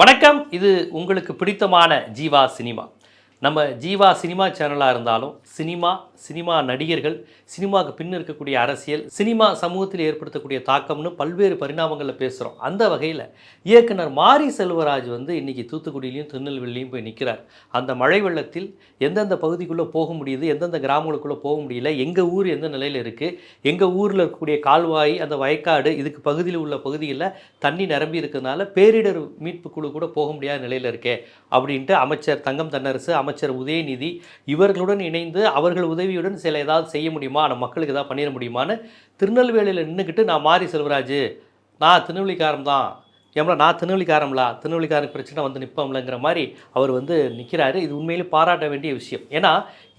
வணக்கம். இது உங்களுக்கு பிடித்தமான ஜீவா சினிமா. நம்ம ஜீவா சினிமா சேனலாக இருந்தாலும் சினிமா சினிமா நடிகர்கள் சினிமாவுக்கு பின் இருக்கக்கூடிய அரசியல் சினிமா சமூகத்தில் ஏற்படுத்தக்கூடிய தாக்கம்னு பல்வேறு பரிணாமங்களில் பேசுகிறோம் அந்த வகையில் இயக்குனர் மாரி செல்வராஜ் வந்து இன்றைக்கி தூத்துக்குடியிலையும் திருநெல்வேலியும் போய் நிற்கிறார் அந்த மழை வெள்ளத்தில் எந்தெந்த பகுதிக்குள்ளே போக முடியுது எந்தெந்த கிராமங்களுக்குள்ளே போக முடியல எங்கள் ஊர் எந்த நிலையில் இருக்குது எங்கள் ஊரில் இருக்கக்கூடிய கால்வாய் அந்த வயக்காடு இதுக்கு பகுதியில் உள்ள பகுதியில் தண்ணி நிரம்பி இருக்கிறதுனால பேரிடர் மீட்பு குழு கூட போக முடியாத நிலையில் இருக்கே அப்படின்ட்டு அமைச்சர் தங்கம் தன்னரசு அமைச்சர் அமைச்சர் உதயநிதி இவர்களுடன் இணைந்து அவர்கள் உதவியுடன் சில ஏதாவது செய்ய முடியுமா? நம்ம மக்களுக்கு ஏதாவது பண்ணிட முடியுமான்னு திருநெல்வேலியில் நின்றுக்கிட்டு நான் மாரி செல்வராஜ். நான் திருநெல்வேலிக்காரன் தான். ஏம்ல நான் திருநெல்வேலிக்காரம்ல திருநெல்வேலிக்காரன் பிரச்சனை வந்து நிற்போம்லங்கிற மாதிரி அவர் வந்து நிற்கிறாரு இது உண்மையிலே பாராட்ட வேண்டிய விஷயம். ஏன்னா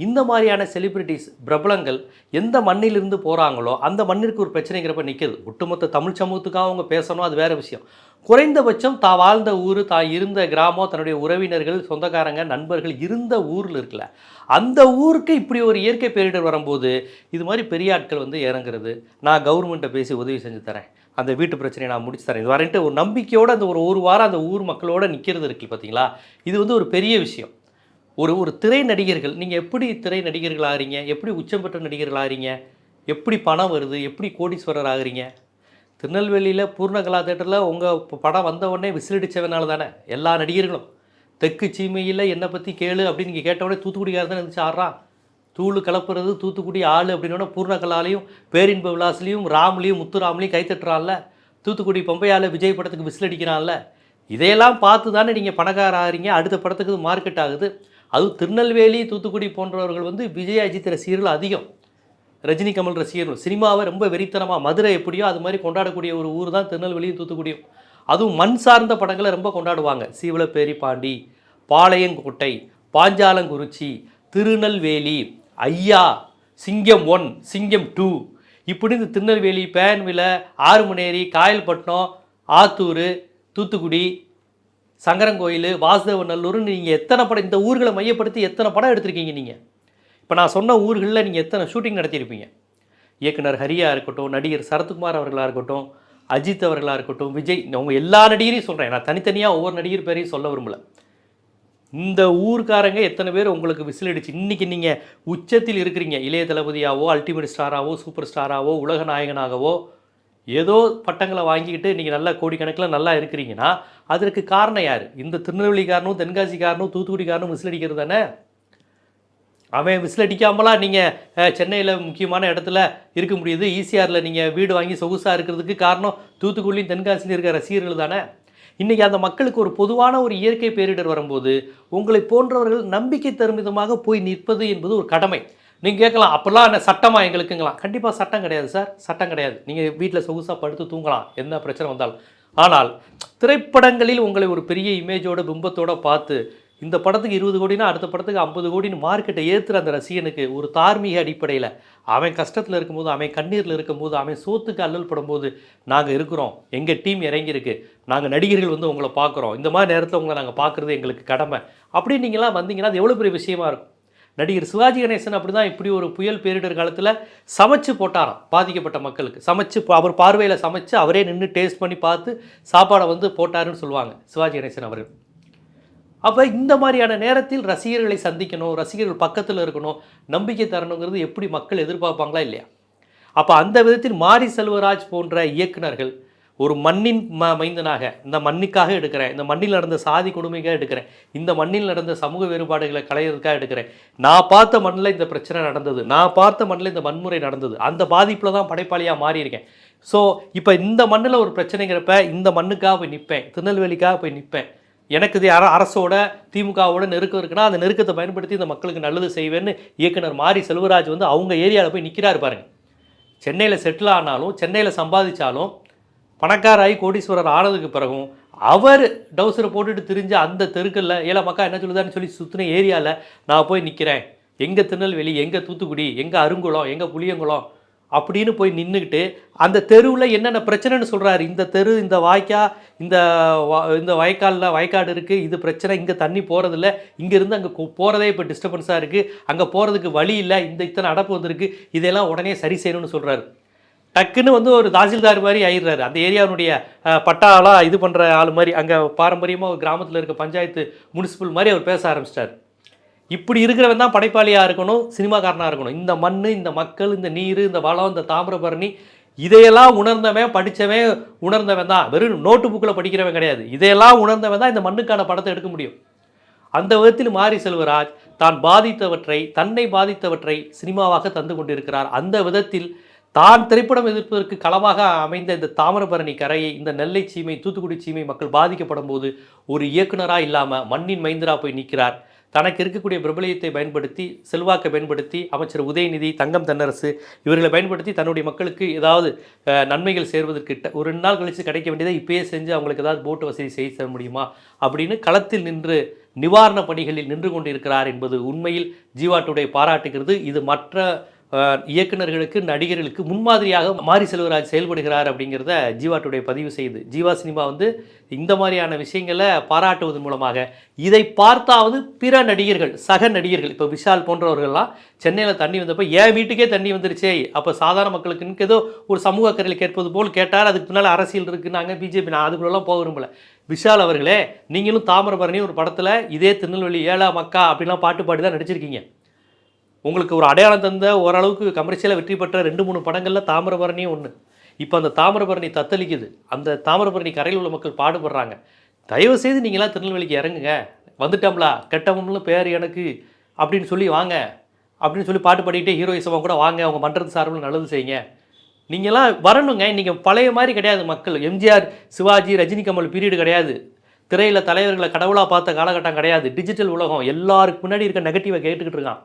இந்த மாதிரியான செலிபிரிட்டிஸ் பிரபலங்கள் எந்த மண்ணிலிருந்து போகிறாங்களோ அந்த மண்ணிற்கு ஒரு பிரச்சனைங்கிறப்ப நிற்கிது ஒட்டுமொத்த தமிழ் சமூகத்துக்காக அவங்க பேசணும் அது வேறு விஷயம். குறைந்தபட்சம் தான் வாழ்ந்த ஊர் தான் இருந்த கிராமம் தன்னுடைய உறவினர்கள் சொந்தக்காரங்க நண்பர்கள் இருந்த ஊரில் இருக்கல அந்த ஊருக்கு இப்படி ஒரு இயற்கை பேரிடர் வரும்போது இது மாதிரி பெரிய ஆட்கள் வந்து இறங்குறது. நான் கவர்மெண்ட்டை பேசி உதவி செஞ்சு தரேன். அந்த வீட்டு பிரச்சனையை நான் முடிச்சு தரேன். இது வரன்ட்டு ஒரு நம்பிக்கையோடு அந்த ஒரு ஒரு வாரம் அந்த ஊர் மக்களோட நிற்கிறது இருக்கு பார்த்தீங்களா? இது வந்து ஒரு பெரிய விஷயம். ஒரு ஒரு திரை நடிகர்கள் நீங்கள் எப்படி திரை நடிகர்கள் ஆகிறீங்க? எப்படி உச்சம் பெற்ற நடிகர்கள் ஆகிறீங்க? எப்படி பணம் வருது? எப்படி கோடீஸ்வரர் ஆகிறீங்க? திருநெல்வேலியில் பூர்ணகலா தேட்டரில் உங்கள் படம் வந்த உடனே விசிலடித்தவனால தானே. எல்லா நடிகர்களும். தெற்கு சீமையில் என்னை பற்றி கேளு அப்படின்னு நீங்கள் கேட்ட தூத்துக்குடிக்காரர் தான் இருந்துச்சு. ஆடுறான் தூள் கலப்புறது தூத்துக்குடி ஆள் அப்படின்னோட பூர்ணகலாலையும் பேரின்ப விலாஸ்லையும் ராம்லையும் முத்துராம்லையும் கைத்தட்டுறான்ல தூத்துக்குடி பொம்பையால் விஜய் படத்துக்கு விசில் அடிக்கிறான்ல. இதையெல்லாம் பார்த்து தானே நீங்கள் பணக்கார ஆகிறீங்க. அடுத்த படத்துக்கு மார்க்கெட் ஆகுது. அதுவும் திருநெல்வேலி தூத்துக்குடி போன்றவர்கள் வந்து விஜய் அஜித் ரசிகர்கள் அதிகம். ரஜினி கமல் ரசிகர்கள். சினிமாவை ரொம்ப வெறித்தனமாக மதுரை எப்படியோ அது மாதிரி கொண்டாடக்கூடிய ஒரு ஊர் தான் திருநெல்வேலியும் தூத்துக்குடியும். அதுவும் மண் சார்ந்த படங்களை ரொம்ப கொண்டாடுவாங்க. சீவலப்பேரி பாண்டி பாளையங்கோட்டை பாஞ்சாலங்குறிச்சி திருநெல்வேலி ஐயா சிங்கம் ஒன் சிங்கம் டூ. இப்படி இந்த திருநெல்வேலி பேன்வில ஆறுமணேரி காயல்பட்டினம் ஆத்தூர் தூத்துக்குடி சங்கரங்கோயில் வாசுதேவநல்லூர்னு நீங்கள் எத்தனை படம் இந்த ஊர்களை மையப்படுத்தி எத்தனை படம் எடுத்திருக்கீங்க நீங்கள் இப்போ நான் சொன்ன ஊர்களில் நீங்கள் எத்தனை ஷூட்டிங் நடத்தியிருப்பீங்க? இயக்குனர் ஹரியா இருக்கட்டும் நடிகர் சரத்குமார் அவர்களாக இருக்கட்டும் அஜித் அவர்களாக இருக்கட்டும் விஜய் அவங்க எல்லா நடிகரையும் சொல்கிறேன் நான் தனித்தனியாக ஒவ்வொரு நடிகர் பேரையும் சொல்ல விரும்பல. இந்த ஊர்க்காரங்க எத்தனை பேர் உங்களுக்கு விசில் அடிச்சு இன்றைக்கி நீங்கள் உச்சத்தில் இருக்கிறீங்க. இளைய தளபதியாவோ அல்டிமேட் ஸ்டாராவோ சூப்பர் ஸ்டாராவோ உலக நாயகனாகவோ ஏதோ பட்டங்களை வாங்கிக்கிட்டு நீங்கள் நல்லா கோடிக்கணக்கில் நல்லா இருக்கிறீங்கன்னா அதற்கு காரணம் யார்? இந்த திருநெல்வேலிக்காரனும் தென்காசிக்காரனும் தூத்துக்குடிக்காரனும் விசில் அடிக்கிறது தானே? அவன் விசில் அடிக்காமலாம் நீங்கள் சென்னையில் முக்கியமான இடத்துல இருக்க முடியுது. ஈசிஆரில் நீங்கள் வீடு வாங்கி சொகுசாக இருக்கிறதுக்கு காரணம் தூத்துக்குடியும் தென்காசிலையும் இருக்கிற ரசிகர்கள் தானே? இன்றைக்கி அந்த மக்களுக்கு ஒரு பொதுவான ஒரு இயற்கை பேரிடர் வரும்போது உங்களை போன்றவர்கள் நம்பிக்கை தரும் விதமாக போய் நிற்பது என்பது ஒரு கடமை. நீங்கள் கேட்கலாம் அப்போல்லாம் என்ன சட்டமா எங்களுக்குங்களாம்? கண்டிப்பாக சட்டம் கிடையாது சார். சட்டம் கிடையாது. நீங்கள் வீட்டில் சொகுசாக படுத்து தூங்கலாம் என்ன பிரச்சனை வந்தாலும். ஆனால் திரைப்படங்களில் உங்களை ஒரு பெரிய இமேஜோட பிம்பத்தோடு பார்த்து இந்த படத்துக்கு இருபது கோடினா அடுத்த படத்துக்கு ஐம்பது கோடின்னு மார்க்கெட்டை ஏற்றுற அந்த ரசிகனுக்கு ஒரு தார்மீக அடிப்படையில் அவன் கஷ்டத்தில் இருக்கும்போது அவன் கண்ணீரில் இருக்கும்போது அவன் சோத்துக்கு அல்லல் படும்போது நாங்கள் இருக்கிறோம். எங்கள் டீம் இறங்கியிருக்கு. நாங்கள் நடிகர்கள் வந்து உங்களை பார்க்குறோம். இந்த மாதிரி நேரத்தில் உங்களை நாங்கள் பார்க்குறது எங்களுக்கு கடமை. அப்படி நீங்களாம் வந்தீங்கன்னா அது எவ்வளோ பெரிய விஷயமா இருக்கும். நடிகர் சிவாஜி கணேசன் அப்படி தான் இப்படி ஒரு புயல் பேரிடர் காலத்தில் சமைச்சு போட்டாராம் பாதிக்கப்பட்ட மக்களுக்கு. சமைச்சு அவர் பார்வையில் சமைச்சு அவரே நின்று டேஸ்ட் பண்ணி பார்த்து சாப்பாடை வந்து போட்டாருன்னு சொல்லுவாங்க சிவாஜி கணேசன் அவர்கள். அப்போ இந்த மாதிரியான நேரத்தில் ரசிகர்களை சந்திக்கணும் ரசிகர்கள் பக்கத்தில் இருக்கணும் நம்பிக்கை தரணுங்கிறது எப்படி மக்கள் எதிர்பார்ப்பாங்களா இல்லையா? அப்போ அந்த விதத்தில் மாரி செல்வராஜ் போன்ற இயக்குனர்கள் ஒரு மண்ணின் ம மைந்தனாக இந்த மண்ணுக்காக எடுக்கிறேன் இந்த மண்ணில் நடந்த சாதி கொடுமைக்காக எடுக்கிறேன் இந்த மண்ணில் நடந்த சமூக வேறுபாடுகளை களையிறதுக்காக எடுக்கிறேன் நான் பார்த்த மண்ணில் இந்த பிரச்சனை நடந்தது நான் பார்த்த மண்ணில் இந்த வன்முறை நடந்தது அந்த பாதிப்பில் தான் படைப்பாளியாக மாறியிருக்கேன். ஸோ இப்போ இந்த மண்ணில் ஒரு பிரச்சனைங்கிறப்ப இந்த மண்ணுக்காக போய் நிற்பேன் திருநெல்வேலிக்காக போய் நிற்பேன் எனக்கு இது யாரோ அரசோட திமுகவோட நெருக்கம் இருக்குன்னா அந்த நெருக்கத்தை பயன்படுத்தி இந்த மக்களுக்கு நல்லது செய்வேன்னு இயக்குனர் மாரி செல்வராஜ் வந்து அவங்க ஏரியாவில் போய் நிற்கிறாரு பாருங்க. சென்னையில் செட்டில் ஆனாலும் சென்னையில் சம்பாதிச்சாலும் பணக்காராகி கோடீஸ்வரர் ஆனதுக்கு பிறகும் அவர் டவுசரை போட்டுட்டு திரிஞ்ச அந்த தெருக்களில் ஏழை மக்கா என்ன சொல்லுதான்னு சொல்லி சுற்றின ஏரியாவில் நான் போய் நிற்கிறேன் எங்கள் திருநெல்வேலி எங்கள் தூத்துக்குடி எங்கள் அருங்குளம் எங்கள் புளியங்குளம் அப்படின்னு போய் நின்றுக்கிட்டு அந்த தெருவில் என்னென்ன பிரச்சனைன்னு சொல்கிறாரு இந்த தெரு இந்த வாய்க்கா இந்த இந்த வயக்காலில் வயக்காடு இருக்குது இது பிரச்சனை இங்கே தண்ணி போகிறதில்ல இங்கேருந்து அங்கே போகிறதே இப்போ டிஸ்டர்பன்ஸாக இருக்குது அங்கே போகிறதுக்கு வழி இல்லை. இந்த இத்தனை அடப்பு வந்திருக்கு. இதெல்லாம் உடனே சரி செய்யணும்னு சொல்கிறாரு டக்குன்னு வந்து ஒரு தாசில்தார் மாதிரி ஆயிடுறாரு. அந்த ஏரியாவுடைய அஹ், பட்டாலாம் இது பண்ணுற ஆள் மாதிரி அங்கே பாரம்பரியமாக ஒரு கிராமத்தில் இருக்க பஞ்சாயத்து முனிசிபல் மாதிரி அவர் பேச ஆரம்பிச்சிட்டார். இப்படி இருக்கிறவன் தான் படைப்பாளியாக இருக்கணும் சினிமாக்காரனாக இருக்கணும். இந்த மண் இந்த மக்கள் இந்த நீர் இந்த வளம் இந்த தாமிரபரணி இதையெல்லாம் உணர்ந்தவன் படித்தவன் உணர்ந்தவன் தான். வெறும் நோட்டு புக்கில் படிக்கிறவன் கிடையாது. இதையெல்லாம் உணர்ந்தவன் தான் இந்த மண்ணுக்கான படத்தை எடுக்க முடியும். அந்த விதத்தில் மாரி செல்வராஜ் தான் பாதித்தவற்றை தன்னை பாதித்தவற்றை சினிமாவாக தந்து கொண்டிருக்கிறார். அந்த விதத்தில் தான் திரைப்படம் எதிர்ப்பதற்கு களமாக அமைந்த இந்த தாமிரபரணி கரையை இந்த நெல்லை சீமை தூத்துக்குடி சீமை மக்கள் பாதிக்கப்படும் போது ஒரு இயக்குனராக இல்லாமல் மண்ணின் மைந்தரா போய் நிற்கிறார். தனக்கு இருக்கக்கூடிய பிரபலியத்தை பயன்படுத்தி செல்வாக்கை பயன்படுத்தி அமைச்சர் உதயநிதி தங்கம் தென்னரசு இவர்களை பயன்படுத்தி தன்னுடைய மக்களுக்கு ஏதாவது நன்மைகள் சேர்வதற்கு ஒரு ரெண்டு நாள் கழித்து கிடைக்க வேண்டியதை இப்பயே செஞ்சு அவங்களுக்கு ஏதாவது போட்டு வசதி செய்து தர முடியுமா? அப்படின்னு களத்தில் நின்று நிவாரண பணிகளில் நின்று கொண்டிருக்கிறார் என்பது உண்மையில் ஜீவாட்டுடைய பாராட்டுகிறது. இது மற்ற இயக்குநர்களுக்கு இயக்குனர்களுக்கு நடிகர்களுக்கு முன்மாதிரியாக மாரி செல்வராஜ் செயல்படுகிறார் அப்படிங்கிறத ஜீவா டுடே பதிவு செய்யுது. ஜீவா சினிமா வந்து இந்த மாதிரியான விஷயங்களை பாராட்டுவதன் மூலமாக இதை பார்த்தாவது பிற நடிகர்கள் சக நடிகர்கள் இப்போ விஷால் போன்றவர்கள்லாம் சென்னையில் தண்ணி வந்தப்போ என் வீட்டுக்கே தண்ணி வந்துருச்சே? அப்போ சாதாரண மக்களுக்கு ஏதோ ஒரு சமூக அக்கறையில் கேட்பது போல் கேட்டார். அதுக்கு பின்னால் அரசியல் இருக்குன்னாங்க பிஜேபி நான் அதுக்குள்ளெல்லாம் போக விரும்பல. விஷால் அவர்களே நீங்களும் தாமிரபரணி ஒரு படத்தில் இதே திருநெல்வேலி ஏழா மக்கா அப்படிலாம் பாட்டு பாடி தான் நடிச்சிருக்கீங்க. உங்களுக்கு ஒரு அடையாளம் தந்த ஓரளவுக்கு கமர்ஷியலாக வெற்றி பெற்ற ரெண்டு மூணு படங்களில் தாமிரபரணியும் ஒன்று இப்போ அந்த தாமிரபரணி தத்தளிக்குது. அந்த தாமிரபரணி கரையில் உள்ள மக்கள் பாடுபடுறாங்க. தயவு செய்து நீங்களாம் திருநெல்வேலிக்கு இறங்குங்க. வந்துட்டோம்லா கெட்டவம்னு பேர் எனக்கு அப்படின்னு சொல்லி வாங்க. அப்படின்னு சொல்லி பாட்டு பாடிக்கிட்டே ஹீரோயிசமாக கூட வாங்க. அவங்க மன்றது சார்பில் நல்லது செய்யுங்க. நீங்களாம் வரணுங்க. இன்றைக்கி பழைய மாதிரி கிடையாது மக்கள். எம்ஜிஆர் சிவாஜி ரஜினி கமல் பீரியடு கிடையாது. திரையில் தலைவர்களை கடவுளாக பார்த்த காலகட்டம் கிடையாது. டிஜிட்டல் உலகம் எல்லாருக்கு முன்னாடி இருக்க நெகட்டிவை கேட்டுக்கிட்டு இருக்கான்.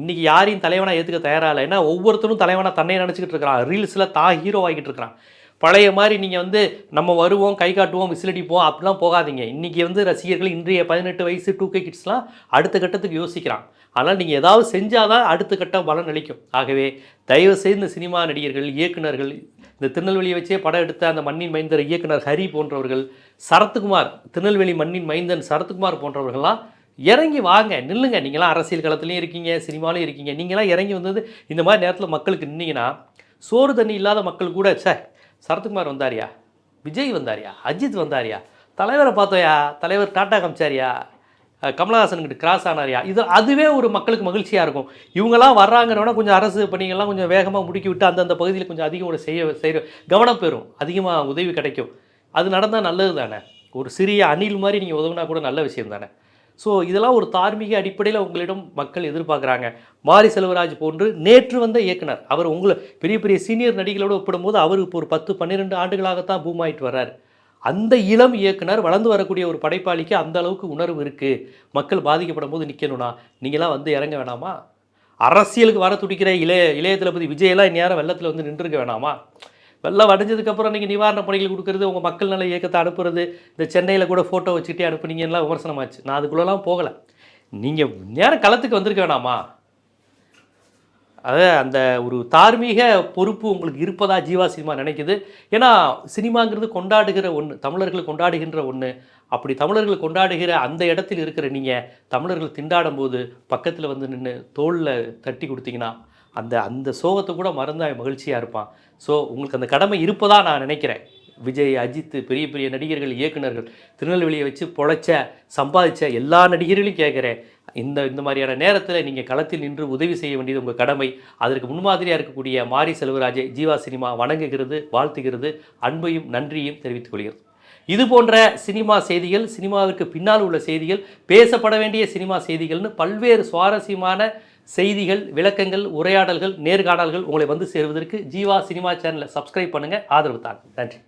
இன்றைக்கி யாரையும் தலைவனாக ஏற்றுக்க தயாராக இல்லை. ஏன்னா ஒவ்வொருத்தரும் தலைவனாக தன்னை நினச்சிக்கிட்டு இருக்கிறான். ரீல்ஸில் தான் ஹீரோ ஆகிட்டு இருக்கிறான். பழைய மாதிரி நீங்கள் வந்து நம்ம வருவோம் கை காட்டுவோம் விசிலடிப்போம் அப்படிலாம் போகாதீங்க. இன்றைக்கி வந்து ரசிகர்கள் இன்றைய பதினெட்டு வயசு டூ கே கிட்ஸ்லாம் அடுத்த கட்டத்துக்கு யோசிக்கிறான். ஆனால் நீங்கள் ஏதாவது செஞ்சால் தான் அடுத்த கட்டம் பலன் அளிக்கும். ஆகவே தயவு செய்து இந்த சினிமா நடிகர்கள் இயக்குநர்கள் இந்த திருநெல்வேலியை வச்சே படம் எடுத்த அந்த மண்ணின் மைந்தர் இயக்குனர் ஹரி போன்றவர்கள் சரத்குமார் திருநெல்வேலி மண்ணின் மைந்தன் சரத்குமார் போன்றவர்கள்லாம் இறங்கி வாங்க நில்லுங்க. நீங்களாம் அரசியல் களத்துலையும் இருக்கீங்க சினிமாலையும் இருக்கீங்க. நீங்களாம் இறங்கி வந்தது இந்த மாதிரி நேரத்தில் மக்களுக்கு நின்னீங்கன்னா சோறு தண்ணி இல்லாத மக்கள் கூட சே சரத்குமார் வந்தாரியா? விஜய் வந்தாரியா? அஜித் வந்தாரியா? தலைவரை பார்த்தோயா? தலைவர் டாட்டா காமிச்சாரியா? அஹ் கிராஸ் ஆனாரியா? இது அதுவே ஒரு மக்களுக்கு மகிழ்ச்சியாக இருக்கும். இவங்கெல்லாம் வர்றாங்கிறவனா கொஞ்சம் அரசு பணிகள்லாம் கொஞ்சம் வேகமாக முடுக்கி விட்டு அந்தந்த பகுதியில் கொஞ்சம் அதிகம் ஒரு செய்ய செய்கிற கவனம் பெறும். அதிகமாக உதவி கிடைக்கும். அது நடந்தால் நல்லது தானே ஒரு சிறிய அணில் மாதிரி நீங்கள் உதவுனா கூட நல்ல விஷயம் தானே? ஸோ இதெல்லாம் ஒரு தார்மீக அடிப்படையில் உங்களிடம் மக்கள் எதிர்பார்க்குறாங்க. மாரி செல்வராஜ் போன்று நேற்று வந்த இயக்குனர் அவர் உங்களை பெரிய பெரிய சீனியர் நடிகளோடு ஒப்பிடும்போது அவர் இப்போ ஒரு பத்து பன்னிரெண்டு ஆண்டுகளாகத்தான் பூமாயிட்டு வர்றார். அந்த இளம் இயக்குனர் வளர்ந்து வரக்கூடிய ஒரு படைப்பாளிக்கு அந்த அளவுக்கு உணர்வு இருக்குது மக்கள் பாதிக்கப்படும் போது நிற்கணும்னா நீங்களாம் வந்து இறங்க வேணாமா? அரசியலுக்கு வர துடிக்கிற இளைய இளைய தளபதி விஜயெல்லாம் இந்நேரம் வெள்ளத்தில் வந்து நின்றுருக்க வேணாமா? வெள்ளம் அடைஞ்சதுக்கப்புறம் நீங்கள் நிவாரண பணிகள் கொடுக்குறது உங்கள் மக்கள் நல இயக்கத்தை அனுப்புறது இந்த சென்னையில் கூட ஃபோட்டோ வச்சுக்கிட்டே அனுப்புனீங்கலாம் விமர்சனமாச்சு. நான் அதுக்குள்ளெல்லாம் போகலை. நீங்கள் நேரம் களத்துக்கு வந்திருக்க வேணாமா? அது அந்த ஒரு தார்மீக பொறுப்பு உங்களுக்கு இருப்பதா ஜீவா சினிமா நினைக்குது. ஏன்னா சினிமாங்கிறது கொண்டாடுகிற ஒன்று தமிழர்கள் கொண்டாடுகின்ற ஒன்று அப்படி தமிழர்கள் கொண்டாடுகிற அந்த இடத்தில் இருக்கிற நீங்கள் தமிழர்கள் திண்டாடும் போது பக்கத்தில் வந்து நின்று தோளில் தட்டி கொடுத்தீங்கன்னா அந்த அந்த சோகத்தை கூட மறந்தாய் மகிழ்ச்சியாக இருப்பான். ஸோ உங்களுக்கு அந்த கடமை இருப்பதாக நான் நினைக்கிறேன். விஜய் அஜித் பெரிய பெரிய நடிகர்கள் இயக்குனர்கள் திருநெல்வேலியை வச்சு பொழைச்ச சம்பாதிச்ச எல்லா நடிகர்களையும் கேட்குறேன். இந்த இந்த மாதிரியான நேரத்தில் நீங்கள் களத்தில் நின்று உதவி செய்ய வேண்டியது உங்கள் கடமை. அதற்கு முன்மாதிரியாக இருக்கக்கூடிய மாரி செல்வராஜை ஜீவா சினிமா வணங்குகிறது வாழ்த்துகிறது. அன்பையும் நன்றியும் தெரிவித்துக் கொள்கிறது இது போன்ற சினிமா செய்திகள் சினிமாவிற்கு பின்னால் உள்ள செய்திகள் பேசப்பட வேண்டிய சினிமா செய்திகள்னு பல்வேறு சுவாரஸ்யமான செய்திகள் விளக்கங்கள் உரையாடல்கள் நேர்காணல்கள் உங்களை வந்து சேருவதற்கு ஜீவா சினிமா சேனலை சப்ஸ்கிரைப் பண்ணுங்கள் ஆதரவு தாங்க. நன்றி.